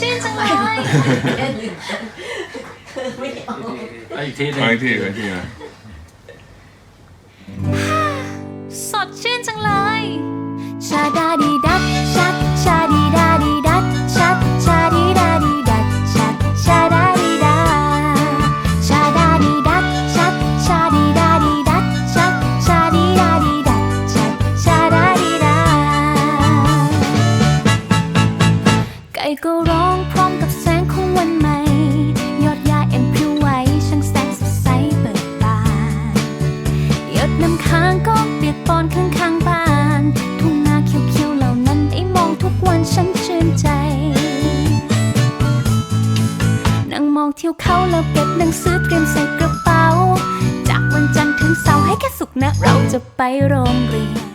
ไม่เอาเอาอีกทีหนึงเอาอีกทีเอาอีกทีนะสดชื่นจังเลย ชาดาดี ก่ก็ร้องพร้อมกับแสงของวันใหม่ ยอดยาเอ็มพิวไหวช่างแสงสดใสเบิกบานหยดน้ำค้างก็เปียกปอนข้างข้างบ้าน ทุ่งนาเขียวๆเหล่านั้นได้มองทุกวันฉันชื่นใจ นั่งมองเที่ยวเขาแล้วเก็บหนังสือเตรียมใส่กระเป๋า จากวันจันทร์ถึงเสาร์ให้แค่สุกนะ เราจะไปโรงเรียน